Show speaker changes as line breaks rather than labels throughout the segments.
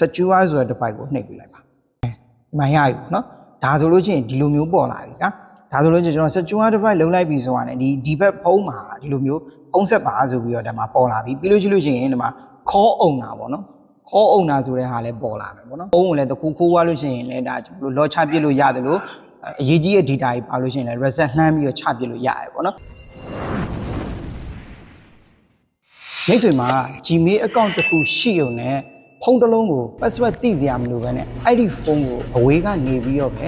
secure ဆိုတဲ့ device ကိုနှိပ်ပြလိုက်ပါ။မှန်ရပြီနော်။ဒါဆိုလို့ချင်းဒီလိုမျိုးပေါ်လာပြီကွာ။ဒါဆိုလို့ချင်းကျွန်တော် secure device လုံးလိုက်ပြီဆိုတာနဲ့ဒီဒီဘက်ဖုန်းမှာဒီလိုမျိုးဖုန်းဆက်ပါဆိုပြီးတော့ဒီမှာပေါ်လာပြီ။ပြီးလို့ရှိလို့ချင်းဒီမှာ call အောင်တာပေါ့နော်။ call အောင်တာဆိုတဲ့ဟာလည်းပေါ်လာမယ်ပေါ့နော်။ဖုန်းကိုလည်းတခုခိုးသွားလို့ရှိရင်လည်းဒါကျွန်တော်တို့ lock ချပစ်လို့ရတယ်လို့အရေးကြီးတဲ့ data တွေပါလို့ရှိရင်လည်း reset နှမ်းပြီးတော့ချပစ်လို့ရတယ်ပေါ့နော်။မိတ်ဆွေမှာ Gmail account တစ်ခုရှိုံနဲ့ ဖုန်းတစ်လုံးကို password သိစရာမလိုဘဲနဲ့အဲ့ဒီဖုန်းကိုအဝေးကနေပြီးတော့ပဲ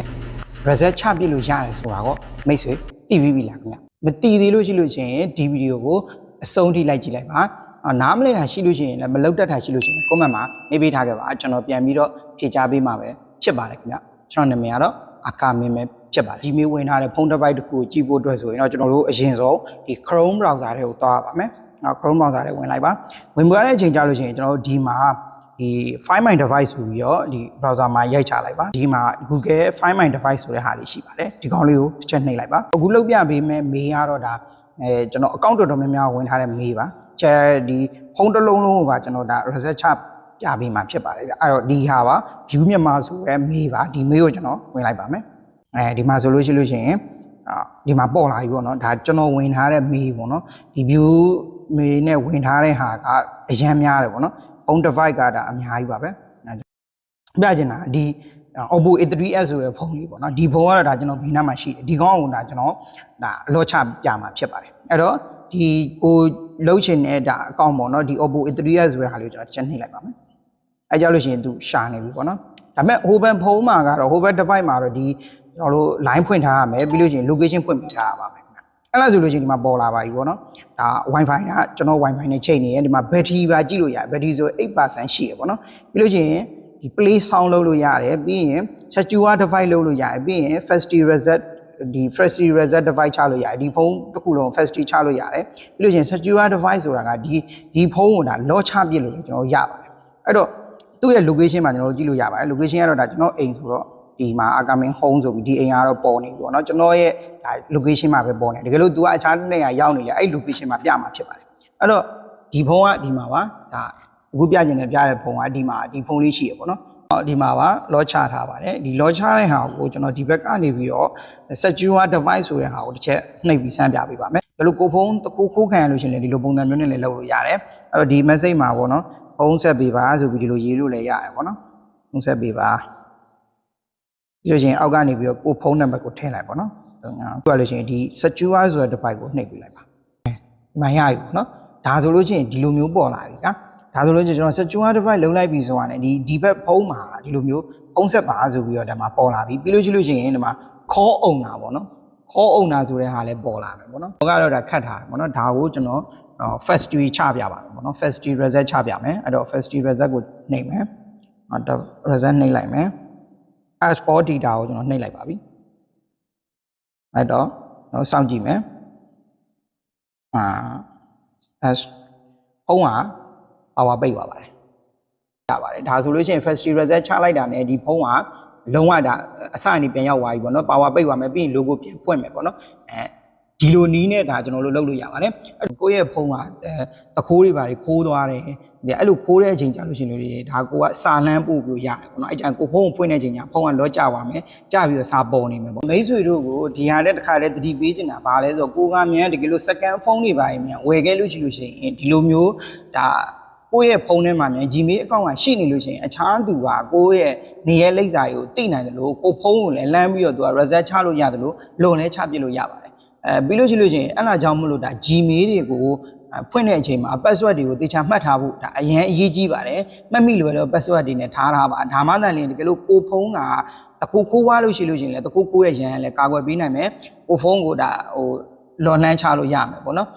reset ချပစ်လို့ရတယ်ဆိုတာကိုမိတ်ဆွေသိပြီးပြီလားခင်ဗျမသိသေးလို့ရှိလို့ရှိရင်ဒီဗီဒီယိုကိုအဆုံးထိလိုက်ကြည့်လိုက်ပါအာနားမလည်တာရှိလို့ရှိရင်လည်းမလောက်တတ်တာရှိလို့ရှိရင် comment မှာနေပေးထားခဲ့ပါကျွန်တော်ပြန်ပြီးတော့ဖြေချပေးမှာပဲဖြစ်ပါတယ်ခင်ဗျကျွန်တော်နာမည်ကတော့အကာမင်းပဲဖြစ်ပါတယ် Gmail ဝင်ထားတဲ့ဖုန်းတစ်ပိုက်တစ်ခုကိုကြည့်ဖို့အတွက်ဆိုရင်တော့ကျွန်တော်တို့အရင်ဆုံးဒီ Chrome browser ထဲကိုသွားပါမယ်နော် Chrome browser ထဲဝင်လိုက်ပါဝင်သွားတဲ့အချိန်ကြာလို့ရှိရင်ကျွန်တော်တို့ဒီမှာ ဒီ Find My Device ဆိုပြီးတော့ဒီ browser မှာရိုက်ချလိုက်ပါဒီမှာ Google Find My Device ဆိုတဲ့ဟာလေးရှိပါတယ်ဒီကောင်လေးကိုတစ်ချက်နှိပ်လိုက်ပါအခုလုတ်ပြပေးမယ်မေးရတော့ဒါအဲကျွန်တော် account တော်တော်များများဝင်ထားတဲ့မေးပါချက်ဒီဖုန်းတစ်လုံးလုံးကိုပါကျွန်တော်ဒါ reset ချပြပေးမှာဖြစ်ပါတယ်အဲ့တော့ဒီဟာပါ view မြန်မာဆိုရဲမေးပါဒီမေးကိုကျွန်တော်ဝင်လိုက်ပါမယ်အဲဒီမှာဆိုလို့ရှိလို့ရှိရင်အာဒီမှာပေါ်လာပြီပေါ့နော်ဒါကျွန်တော်ဝင်ထားတဲ့မေးပေါ့နော်ဒီ view မေးနဲ့ဝင်ထားတဲ့ဟာကအရန်များတယ်ပေါ့နော် ဖုန်း device ကဒါအများကြီးပါပဲပြချင်တာဒီ Oppo A3s ဆိုတဲ့ဖုန်းလေးပေါ့နော်ဒီဖုန်းကတော့ဒါကျွန်တော်ဘေးနားမှာရှိတယ်ဒီကောင်းအောင်ဒါကျွန်တော်ဒါအလော့ချပြမှာဖြစ်ပါတယ်အဲ့တော့ဒီကိုလှုပ်ချင်တဲ့ဒါအကောင့်ပေါ့နော်ဒီ Oppo A3s ဆိုတဲ့ဟာလေးကိုကျွန်တော်ချက်နှိပ်လိုက်ပါမယ်အဲကြောင့်လို့ရှိရင်သူရှာနေပြီပေါ့နော်ဒါပေမဲ့ Hoban ဖုန်းမှာကတော့ Hoban device မှာတော့ဒီကျွန်တော်တို့ line ဖွင့်ထားရမယ်ပြီးလို့ရှိရင် location ဖွင့်ပြထားရပါမယ် အဲ့လားဆိုလို့ရှိရင်ဒီမှာပေါ်လာပါပြီပေါ့နော်ဒါ wifi ကကျွန်တော် wifi နဲ့ချိန်နေရင်ဒီမှာ battery ပါကြည့်လို့ရတယ် battery ဆို8%ရှိရပေါ့နော်ပြီးလို့ရှိရင်ဒီ play sound လုပ်လို့ရတယ်ပြီးရင် secure device လုပ်လို့ရတယ်ပြီးရင် factory reset ဒီ factory reset device ချလို့ရတယ်ဒီဖုန်းတစ်ခုလုံး factory ချလို့ရတယ်ပြီးလို့ရှိရင် secure device ဆိုတာကဒီဒီဖုန်းကိုဒါ lock ချပစ်လို့ကျွန်တော်ရပါတယ်အဲ့တော့သူ့ရဲ့ location မှာကျွန်တော်တို့ကြည့်လို့ရပါတယ် location ကတော့ဒါကျွန်တော်အိမ်ဆိုတော့ ဒီမှာ Akamin Home ဆိုပြီးဒီအိမ်ကတော့ပေါ်နေပြီပေါ့နော်ကျွန်တော်ရဲ့ဒါ location မှာပဲပေါ်နေတကယ်လို့ तू ကအခြားနေရာရောက်နေလေအဲ့ location မှာပြမှာဖြစ်ပါတယ်အဲ့တော့ဒီဖုန်းကဒီမှာပါဒါအခုပြကျင်နေပြတဲ့ဖုန်းကဒီမှာဒီဖုန်းလေးရှိရပေါ့နော်ဟောဒီမှာပါလောချထားပါတယ်ဒီလောချတဲ့ဟာကိုကျွန်တော်ဒီဘက်ကနေပြီးတော့ secure device ဆိုတဲ့ဟာကိုတစ်ချက်နှိပ်ပြီးစမ်းပြပေးပါမယ်ဒါလို့ကိုဖုန်းတကူခိုးခံရလို့ရှိရင်လည်းဒီလိုပုံစံမျိုးနဲ့လည်းလုပ်လို့ရတယ်အဲ့တော့ဒီ message မှာပေါ့နော်ဖုန်းဆက်ပေးပါဆိုပြီးဒီလိုရေးလို့လည်းရတယ်ပေါ့နော်ဖုန်းဆက်ပေးပါ ပြီးလို့ရှိရင်အောက်ကနေပြီးတော့ကိုဖုန်းနံပါတ်ကိုထည့်လိုက်ပါတော့။သူကလို့ရှိရင်ဒီ secure ဆိုတဲ့ device ကိုနှိပ်ပြလိုက်ပါ။မှန်ရပြီနော်။ဒါဆိုလို့ရှိရင်ဒီလိုမျိုးပေါ်လာပြီကွာ။ဒါဆိုလို့ရှိရင်ကျွန်တော် secure device လုံးလိုက်ပြီဆိုတာနဲ့ဒီဒီဘက်ဖုန်းမှာဒီလိုမျိုးဖုန်းဆက်ပါဆိုပြီးတော့ဒီမှာပေါ်လာပြီ။ပြီးလို့ရှိလို့ရှိရင်ဒီမှာ call အောင်တာပေါ့နော်။ call အောင်တာဆိုတဲ့ဟာလည်းပေါ်လာမယ်ပေါ့နော်။ဟောကတော့ဒါခတ်ထားတယ်ပေါ့နော်။ဒါကိုကျွန်တော် factory ချပြပါမယ်ပေါ့နော် factory reset ချပြမယ်အဲ့တော့ factory reset ကိုနှိပ်မယ်အဲ့တော့ reset နှိပ်လိုက်မယ် export data ကိုကျွန်တော်နှိပ်လိုက်ပါပြီအဲ့တော့ကျွန်တော်စောင့်ကြည့်မယ်အာ as ဖုန်းက power ပိတ်သွားပါတယ်ရပါတယ်ဒါဆိုလို့ရှိရင် factory reset ချလိုက်တာ ਨੇ ဒီဖုန်းကလုံးဝဒါအစအနေပြန်ရောက်သွားပြီပေါ့နော် power ပိတ်သွားမယ်ပြီးရင် logo ပြန်ဖွင့်မယ်ပေါ့နော်အဲ ဒီလိုနီးနဲ့ဒါကျွန်တော်တို့လုပ်လို့ရပါတယ်အဲ့ကိုယ့်ရဲ့ဖုန်းကတခိုးတွေပါတွေခိုးသွားတယ်ဒီအဲ့လိုခိုးတဲ့အချိန်ကြာလို့ရှိရင်လို့ဒါကိုကစာလန်းပို့ပြီးရတယ်ပေါ့နော်အဲ့ကျန်ကိုဖုန်းကိုဖွင့်တဲ့အချိန်ညာဖုန်းကလောကျသွားမယ်ကျပြီးတော့စာပေါ်နေမယ်ပေါ့မိတ်ဆွေတို့ကိုဒီဟာတဲ့တစ်ခါတည်းတတိပေးချင်တာဘာလဲဆိုတော့ကိုကမြန်တကယ်လို့ second ဖုန်းတွေပါရင်မြန်ဝယ်ခဲ့လို့ရှိလို့ရှိရင်ဒီလိုမျိုးဒါကိုယ့်ရဲ့ဖုန်းထဲမှာမြန် Gmail အကောင့်ကရှိနေလို့ရှိရင်အခြားသူကကိုယ့်ရဲ့နေရဲ့လိပ်စာတွေကိုသိနိုင်တယ်လို့ကိုဖုန်းကိုလည်းလမ်းပြီးတော့သူက reset ချလို့ရတယ်လို့လွန်လဲချပြလို့ရပါတယ် အဲပြီးလို့ရှိလို့ရှိရင်အဲ့လာကြောင့်မလို့ဒါ Gmail တွေကိုဖွင့်တဲ့အချိန်မှာ password တွေကိုတေချာမှတ်ထားဖို့ဒါအရင်အရေးကြီးပါတယ်မှတ်မိလွယ်တော့ password တွေနဲ့ထားထားပါဒါမှသာလျှင်တကယ်လို့ကိုဖုန်းကတကူခိုးွားလို့ရှိလို့ရှိရင်လည်းတကူခိုးရဲ့ရန်လည်းကာကွယ်ပေးနိုင်မယ်ကိုဖုန်းကိုဒါဟိုလွန်လှမ်းချလို့ရမယ်ပေါ့နော်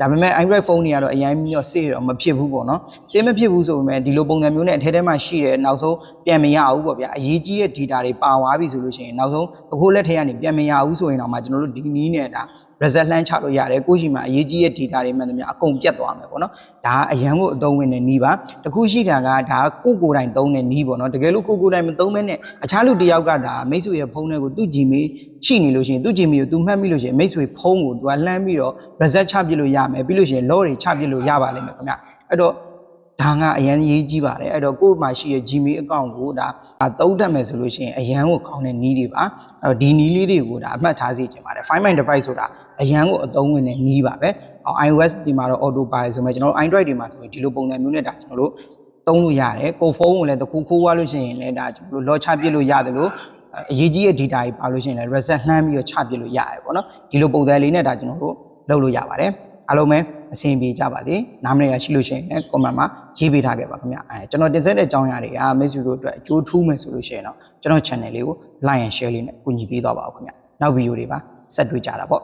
ဒါပေမဲ့ Android ဖုန်းတွေကတော့အရင်ပြီးတော့စေးတော့မဖြစ်ဘူးပေါ့နော်စေးမဖြစ်ဘူးဆိုပေမဲ့ဒီလိုပုံစံမျိုးနဲ့အထဲထဲမှာရှိတဲ့နောက်ဆုံးပြန်မရဘူးပေါ့ဗျာအရေးကြီးတဲ့ data တွေပါသွားပြီဆိုလို့ရှိရင်နောက်ဆုံးတခိုးလက်ထဲကနေပြန်မရဘူးဆိုရင်တော့မှကျွန်တော်တို့ဒီနည်းနဲ့ဒါ result လှမ်းချလို့ရတယ်ကိုရှိမှာအရေးကြီးတဲ့ data တွေမှန်သမျှအကုန်ပြတ်သွားမယ်ပေါ့နော်ဒါအရန်ကိုအသုံးဝင်တဲ့နည်းပါတခုရှိတာကဒါကိုကိုယ်တိုင်သုံးတဲ့နည်းပေါ့နော်တကယ်လို့ကိုကိုယ်တိုင်မသုံးမဲနဲ့အခြားလူတစ်ယောက်ကဒါမိတ်ဆွေရဲ့ဖုန်းထဲကိုသူ့ Gmail ရှိနေလို့ရှိရင်သူ့ Gmail ကိုသူမှတ်မိလို့ရှိရင်မိတ်ဆွေဖုန်းကိုသူကလှမ်းပြီးတော့ result ချပြလို့ရမယ်ပြီးလို့ရှိရင် log တွေချပြလို့ရပါလိမ့်မယ်ခင်ဗျအဲ့တော့ ဒါကအရန်ရေးကြီးပါတယ်အဲ့တော့ကိုယ့်မှာရှိတဲ့ Gmail account ကိုဒါဒါသုံးတတ်မယ်ဆိုလို့ရှိရင်အရန်ကိုကောင်းတဲ့နည်းတွေပါအဲ့တော့ဒီနည်းလေးတွေကိုဒါအမှတ်ထားစေချင်ပါတယ် Find My Device ဆိုတာအရန်ကိုအသုံးဝင်တဲ့နည်းပါပဲအော် iOS ဒီမှာတော့ auto ပါတယ်ဆိုမှကျွန်တော်တို့ Android တွေမှာဆိုရင်ဒီလိုပုံစံမျိုးနဲ့ဒါကျွန်တော်တို့သုံးလို့ရတယ်ကိုယ်ဖုန်းကိုလည်းတစ်ခုခိုးသွားလို့ရှိရင်လည်းဒါကျွန်တော်တို့ lock ချပစ်လို့ရတယ်လို့အရေးကြီးတဲ့ data တွေပါလို့ရှိရင်လည်း reset နှမ်းပြီးတော့ချပစ်လို့ရတယ်ပေါ့နော်ဒီလိုပုံစံလေးနဲ့ဒါကျွန်တော်တို့လုပ်လို့ရပါတယ်အားလုံးပဲ အဆင်ပြေကြပါစေနားမလည်ရရှိလို့ရှိရင်လည်း comment မှာရေးပေးထားခဲ့ပါခင်ဗျအဲကျွန်တော်တင်ဆက်တဲ့အကြောင်းအရာတွေကမိတ်ဆွေတို့အတွက်အကျိုးထူးမယ်ဆိုလို့ရှိရင်တော့ကျွန်တော် channel လေးကို like and share လေးနဲ့ကူညီပေးသွားပါဦးခင်ဗျနောက်ဗီဒီယိုတွေပါဆက်တွေ့ကြတာပေါ့